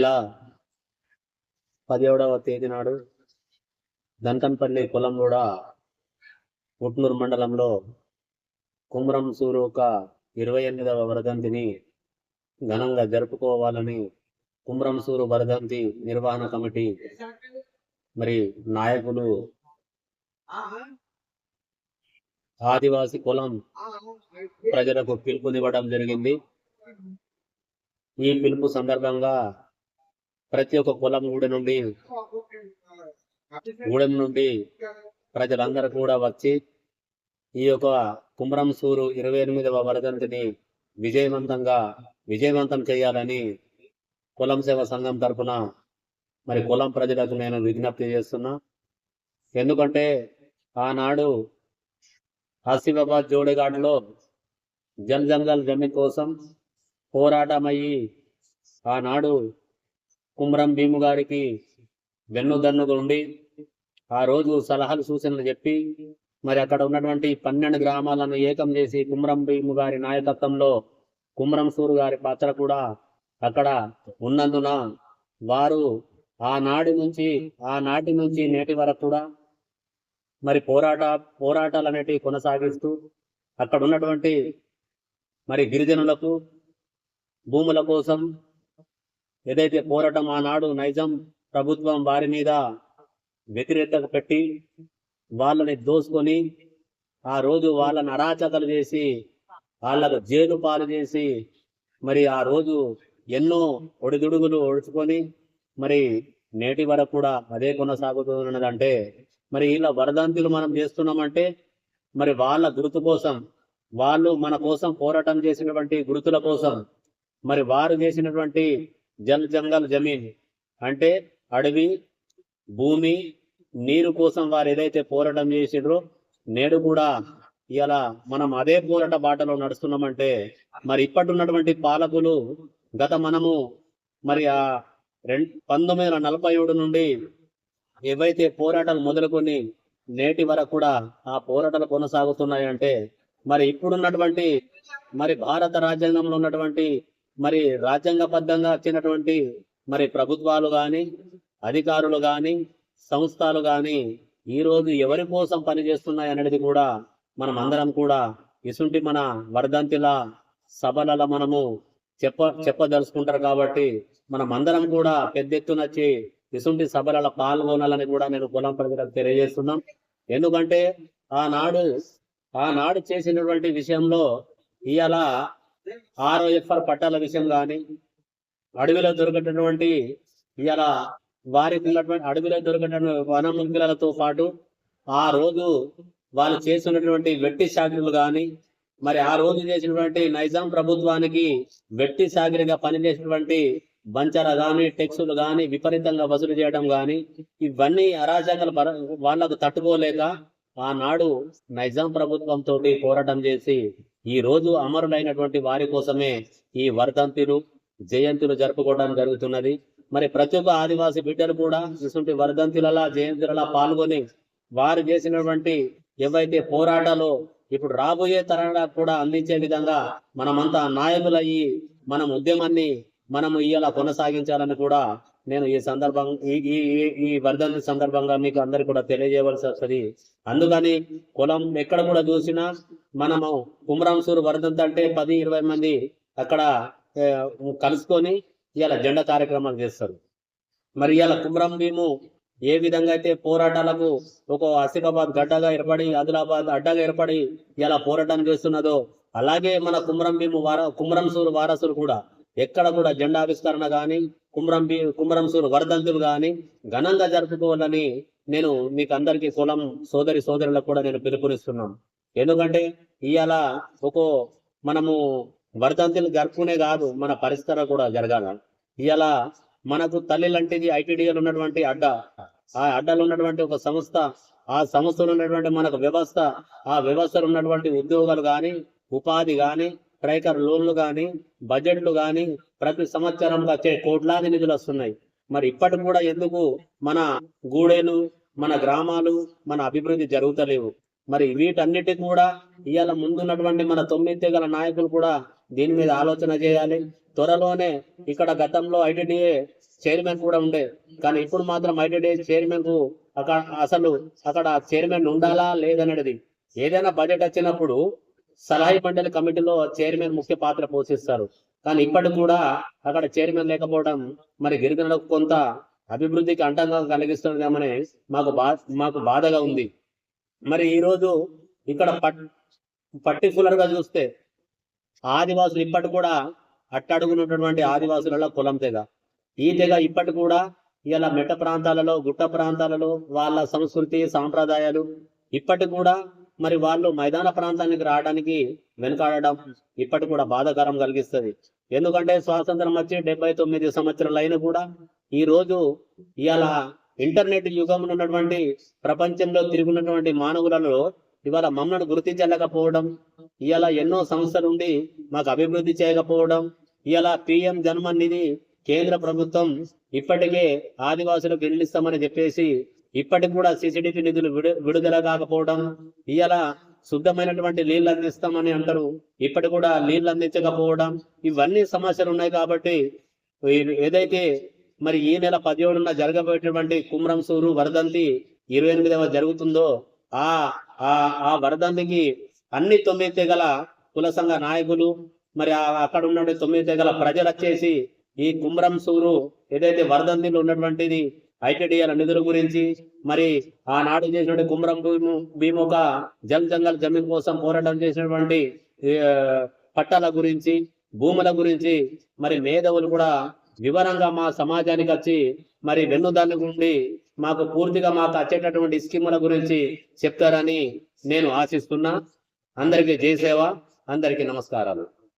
ఇలా పదిహేడవ తేదీ నాడు దంకన్పల్లి పొలం కూడా ఉట్నూరు మండలంలో కుమ్రం సూరూక ఇరవై ఎనిమిదవ వరదంతిని ఘనంగా జరుపుకోవాలని కుమ్రం సూరు వరదంతి నిర్వహణ కమిటీ మరి నాయకులు ఆదివాసి కులం ప్రజలకు పిలుపునివ్వడం జరిగింది. ఈ పిలుపు సందర్భంగా ప్రతి ఒక్క కులం ఊడ నుండి గూడెం నుండి ప్రజలందరూ కూడా వచ్చి ఈ యొక్క కుమ్రం సూరు ఇరవై ఎనిమిదవ వరదంతిని విజయవంతంగా విజయవంతం చేయాలని కులం సేవ సంఘం తరఫున మరి కులం ప్రజలకు నేను విజ్ఞప్తి చేస్తున్నా. ఎందుకంటే ఆనాడు ఆసిఫాబాద్ జోడెగాడులో జల్ జంగల్ జమీన్ కోసం పోరాటమయ్యి ఆనాడు కుమ్రం భీము గారికి వెన్నుదన్నుగా ఉండి ఆ రోజు సలహాలు సూచనలు చెప్పి మరి అక్కడ ఉన్నటువంటి పన్నెండు గ్రామాలను ఏకం చేసి కుమ్రం భీము గారి నాయకత్వంలో కుమ్రం సూరు గారి పాత్ర కూడా అక్కడ ఉన్నందున వారు ఆనాడి నుంచి ఆనాటి నుంచి నేటి వరకు కూడా మరి పోరాట పోరాటాలు అనేటివి కొనసాగిస్తూ అక్కడ ఉన్నటువంటి మరి గిరిజనులకు భూముల కోసం ఏదైతే పోరాటం ఆనాడు నైజం ప్రభుత్వం వారి మీద వ్యతిరేకత పెట్టి వాళ్ళని దోసుకొని ఆ రోజు వాళ్ళని అరాచకలు చేసి వాళ్ళకు జైలు పాలు చేసి మరి ఆ రోజు ఎన్నో ఒడిదుడుగులు ఒడుచుకొని మరి నేటి వరకు కూడా అదే కొనసాగుతున్నదంటే మరి ఇలా వరదంతులు మనం చేస్తున్నామంటే మరి వాళ్ళ గుర్తు కోసం వాళ్ళు మన కోసం పోరాటం చేసినటువంటి గుర్తుల కోసం మరి వారు చేసినటువంటి జల్ జంగల్ జమీన్ అంటే అడవి భూమి నీరు కోసం వారు ఏదైతే పోరాటం చేసిండ్రో నేడు కూడా ఇలా మనం అదే పోరాట బాటలో నడుస్తున్నామంటే మరి ఇప్పటి ఉన్నటువంటి పాలకులు గత మనము మరి ఆ రెండు పంతొమ్మిది వందల నలభై ఏడు నుండి ఏవైతే పోరాటాలు మొదలుకొని నేటి వరకు కూడా ఆ పోరాటాలు కొనసాగుతున్నాయంటే మరి ఇప్పుడున్నటువంటి మరి భారత రాజ్యాంగంలో ఉన్నటువంటి మరి రాజ్యాంగబద్ధంగా వచ్చినటువంటి మరి ప్రభుత్వాలు కానీ అధికారులు కానీ సంస్థలు కానీ ఈ రోజు ఎవరి కోసం పనిచేస్తున్నాయి అనేది కూడా మనం అందరం కూడా ఇసుంటి మన వర్ధంతిల సభలలో మనము చెప్ప చెప్పదలుచుకుంటారు కాబట్టి మనం అందరం కూడా పెద్ద ఎత్తున వచ్చి ఇసుంటి సభలలో పాల్గొనాలని కూడా నేను కులం ప్రజలకు తెలియజేస్తున్నాం. ఎందుకంటే ఆనాడు ఆనాడు చేసినటువంటి విషయంలో ఇవాళ ఆర్ఓఎఫ్ఆర్ పట్టాల విషయం కానీ అడవిలో దొరికినటువంటి ఇవాళ వారికి ఉన్నటువంటి అడవిలో దొరికినటువంటి వనములతో పాటు ఆ రోజు వాళ్ళు చేసినటువంటి వెట్టి సాగిరులు కానీ మరి ఆ రోజు చేసినటువంటి నైజాం ప్రభుత్వానికి వెట్టి సాగిరిగా పనిచేసినటువంటి బంచర గాని టెక్సులు గాని విపరీతంగా వసూలు చేయడం గాని ఇవన్నీ అరాచకాలు వాళ్ళకు తట్టుకోలేక ఆనాడు నైజాం ప్రభుత్వం తోటి పోరాటం చేసి ఈ రోజు అమరులైనటువంటి వారి కోసమే ఈ వర్ధంతులు జయంతులు జరుపుకోవడం జరుగుతున్నది. మరి ప్రతి ఒక్క ఆదివాసీ బిడ్డలు కూడా ఇటువంటి వర్ధంతులలా జయంతులలా పాల్గొని వారు చేసినటువంటి ఏవైతే పోరాటాలు ఇప్పుడు రాబోయే తరాలకు కూడా అందించే విధంగా మనమంతా నాయకులయ్యి మనం ఉద్యమాన్ని మనము ఇలా కొనసాగించాలని కూడా నేను ఈ సందర్భం ఈ ఈ ఈ- సందర్భంగా మీకు అందరికి కూడా తెలియజేయవలసి వస్తుంది అందుకని కులం ఎక్కడ కూడా చూసినా మనము కుమరాంసూరు వర్ధంతి అంటే పది ఇరవై మంది అక్కడ కలుసుకొని ఇలా జెండా కార్యక్రమాలు చేస్తారు. మరి ఇలా కుమరం భీము ఏ విధంగా అయితే పోరాటాలకు ఒక ఆసిఫాబాద్ గడ్డగా ఏర్పడి ఆదిలాబాద్ అడ్డగా ఏర్పడి ఇలా పోరాటం చేస్తున్నదో అలాగే మన కుమరం భీము వార కుమరంసూరు వారసులు కూడా ఎక్కడ కూడా జెండా ఆవిష్కరణ కానీ కుమరం భీ వరదంతులు కానీ వర్ధంతులు ఘనంగా జరుపుకోవాలని నేను మీకు అందరికీ కులం సోదరి సోదరులకు కూడా నేను పిలుపునిస్తున్నాను. ఎందుకంటే ఇవాళ ఒక మనము వర్ధంతులు జరుపుకునే కాదు మన పరిస్థితి కూడా జరగాల. ఇవాళ మనకు తల్లి లాంటిది ఐటీడీఎల్ ఉన్నటువంటి అడ్డ ఆ అడ్డలో ఉన్నటువంటి ఒక సంస్థ ఆ సంస్థలో ఉన్నటువంటి మనకు వ్యవస్థ ఆ వ్యవస్థలో ఉన్నటువంటి ఉద్యోగాలు కానీ ఉపాధి కానీ ట్రైకర్ లోన్లు కానీ బడ్జెట్లు కానీ ప్రతి సంవత్సరం వచ్చే కోట్లాది నిధులు వస్తున్నాయి. మరి ఇప్పటికి కూడా ఎందుకు మన గూడేలు మన గ్రామాలు మన అభివృద్ధి జరుగుతలేవు? మరి వీటన్నిటికి కూడా ఇవాళ ముందున్నటువంటి మన తొమ్మిది తెగల నాయకులు కూడా దీని మీద ఆలోచన చేయాలి. త్వరలోనే ఇక్కడ గతంలో ఐటీడీఏ చైర్మన్ కూడా ఉండే. కానీ ఇప్పుడు మాత్రం ఐటీడీఏ చైర్మన్కు అక్కడ అసలు అక్కడ చైర్మన్ ఉండాలా లేదనేది. ఏదైనా బడ్జెట్ వచ్చినప్పుడు సలహా మండలి కమిటీలో చైర్మన్ ముఖ్య పాత్ర పోషిస్తారు. కానీ ఇప్పటికి కూడా అక్కడ చైర్మన్ లేకపోవడం మరి గిరిజనులకు కొంత అభివృద్ధికి అంటంగా కలిగిస్తుందేమని మాకు బా మాకు బాధగా ఉంది. మరి ఈ రోజు ఇక్కడ పట్ పర్టికులర్గా చూస్తే ఆదివాసులు ఇప్పటి కూడా అట్టడుగునటువంటి ఆదివాసులలో కులం తెగ. ఈ తెగ ఇప్పటి కూడా ఇలా మెట్ట ప్రాంతాలలో గుట్ట ప్రాంతాలలో వాళ్ళ సంస్కృతి సాంప్రదాయాలు ఇప్పటి కూడా మరి వాళ్ళు మైదాన ప్రాంతానికి రావడానికి వెనుకాడడం ఇప్పటి కూడా బాధాకరం కలిగిస్తుంది. ఎందుకంటే స్వాతంత్రం వచ్చి డెబ్బై తొమ్మిది సంవత్సరాలు అయినా కూడా ఈ రోజు ఇవాళ ఇంటర్నెట్ యుగంలో ఉన్నటువంటి ప్రపంచంలో తిరుగున్నటువంటి మానవులలో ఇవాళ మమ్మల్ని గుర్తించలేకపోవడం ఇవాళ ఎన్నో సంస్థలు ఉండి మాకు అభివృద్ధి చేయకపోవడం ఇవాళ పిఎం జన్మనిధి కేంద్ర ప్రభుత్వం ఇప్పటికే ఆదివాసులకు ఇల్లు చెప్పేసి ఇప్పటికి కూడా సిసిడిపి నిధులు విడుదల కాకపోవడం ఇవాళ శుద్ధమైనటువంటి నీళ్ళు అందిస్తామని అంటారు. ఇప్పటి కూడా నీళ్ళు అందించకపోవడం ఇవన్నీ సమస్యలు ఉన్నాయి కాబట్టి ఏదైతే మరి ఈ నెల పదిహేడున జరగబోయేటువంటి కుమ్రం సూరు వరదంతి ఇరవై ఎనిమిదవ జరుగుతుందో ఆ ఆ ఆ వరదంతికి అన్ని తొమ్మిది తెగల కుల సంఘ నాయకులు మరి అక్కడ ఉన్న తొమ్మిది తెగల ప్రజలు వచ్చేసి ఈ కుమ్రం సూరు ఏదైతే వరదంతిలో ఉన్నటువంటిది ఐటీడీఎల్ నిధుల గురించి. మరి ఆనాడు చేసినటువంటి కుమ్రం భీము ఒక జల్ జంగల్ జమీన్ కోసం పోరాటం చేసినటువంటి పట్టాల గురించి భూముల గురించి మరి మేధవులు కూడా వివరంగా మా సమాజానికి వచ్చి మరి వెన్నుదాన్ని ఉండి మాకు పూర్తిగా మాకు వచ్చేటటువంటి స్కీముల గురించి చెప్తారని నేను ఆశిస్తున్నా. అందరికీ జయసేవ అందరికీ నమస్కారాలు.